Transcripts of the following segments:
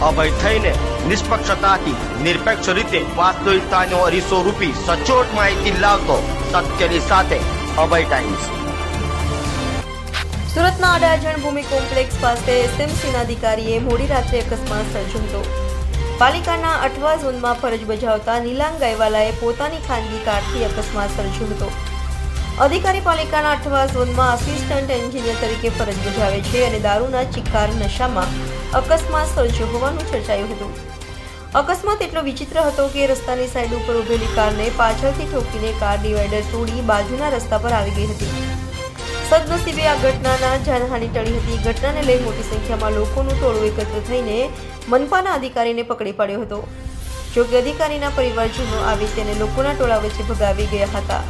અભય થઈને નિષ્પક્ષતાથી, નિરપેક્ષ રીતે વાસ્તવિકતાનો અરીસો રૂપી સચોટ માહિતી લાવતો સત્યની સાથે અભય ટાઈમ્સ સુરતના અડાજણ ભૂમિ કોમ્પ્લેક્સ પાસે એસએમસીના અધિકારીએ મોડી રાત્રે અકસ્માત સર્જ્યો પાલિકાના અઠવા ઝોનમાં ફરજ બજાવતા નીલાંગ ગાયવાલાએ પોતાની ખાનગી કારથી અકસ્માત સર્જ્યો હતો. અધિકારી પાલિકાના અઠવા ઝોનમાં આસિસ્ટન્ટ એન્જિનિયર તરીકે ફરજ બજાવે છે અને દારૂના ચિકાર નશામાં અકસ્માત સર્જ્યો હોવાનું ચર્ચાયું હતું. અકસ્માત એટલો વિચિત્ર હતો કે રસ્તાની સાઈડ ઉપર ઉભેલી કારને પાછળથી ઠોકીને કાર ડિવાઈડર તોડી બાજુના રસ્તા પર આવી ગઈ હતી. સદનસીબે આ ઘટનાના જાનહાની ટળી હતી. ઘટનાને લઈ મોટી સંખ્યામાં લોકોનું ટોળું એકત્ર થઈને મનપાના અધિકારીને પકડી પાડ્યો હતો. જો કે અધિકારીના પરિવારજનો આવી તેને લોકોના ટોળા વચ્ચે ભગાવી ગયા હતા.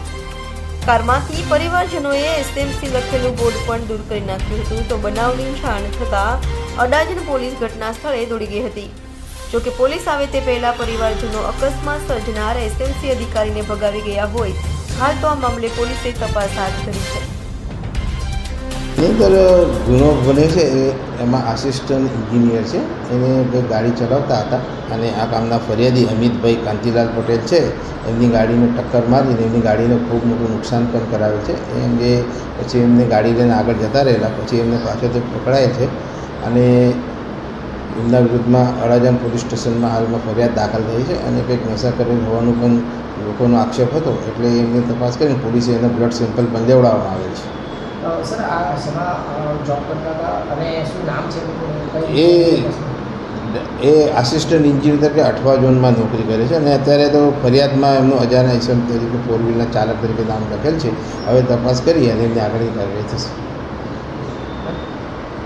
કારમાંથી પરિવારજનોએ એસએમસી લખેલું બોર્ડ પણ દૂર કરી નાખ્યું હતું. તો બનાવની જાણ થતાં અડાજણ પોલીસ ઘટના સ્થળે દોડી ગઈ હતી. જો કે પોલીસ આવે તે પહેલા પરિવારજનો અકસ્માત સર્જનાર એસએમસી અધિકારીને ભગાવી ગયા હોય. હાલ તો આ મામલે પોલીસે તપાસ હાથ ધરી છે. એની અંદર ગુનો બને છે, એ એમાં આસિસ્ટન્ટ એન્જિનિયર છે. એને ભાઈ ગાડી ચલાવતા હતા અને આ કામના ફરિયાદી અમિતભાઈ કાંતિલાલ પટેલ છે. એમની ગાડીને ટક્કર મારીને એમની ગાડીને ખૂબ મોટું નુકસાન પણ કરાવે છે. એ અંગે પછી એમને ગાડી લઈને આગળ જતા રહેલા. પછી એમને પાછળથી પકડાય છે અને એમના વિરુદ્ધમાં અડાજણ પોલીસ સ્ટેશનમાં હાલમાં ફરિયાદ દાખલ થઈ છે અને કંઈક નશા કરેલ હોવાનું પણ લોકોનો આક્ષેપ હતો એટલે એમની તપાસ કરીને પોલીસે એનો બ્લડ સેમ્પલ પણ લેવડાવવામાં આવેલ છે. સર આ શેમાં જોબ કરતા હતા અને શું નામ છે એ એ આસિસ્ટન્ટ ઇન્જિનિયર તરીકે અઠવા ઝોનમાં નોકરી કરે છે અને અત્યારે તો ફરિયાદમાં એમનું અજાના ઇસમ તરીકે ફોર વ્હીલના ચાલક તરીકે નામ લખેલ છે. હવે તપાસ કરી અને એમની આગળની કાર્યવાહી થશે.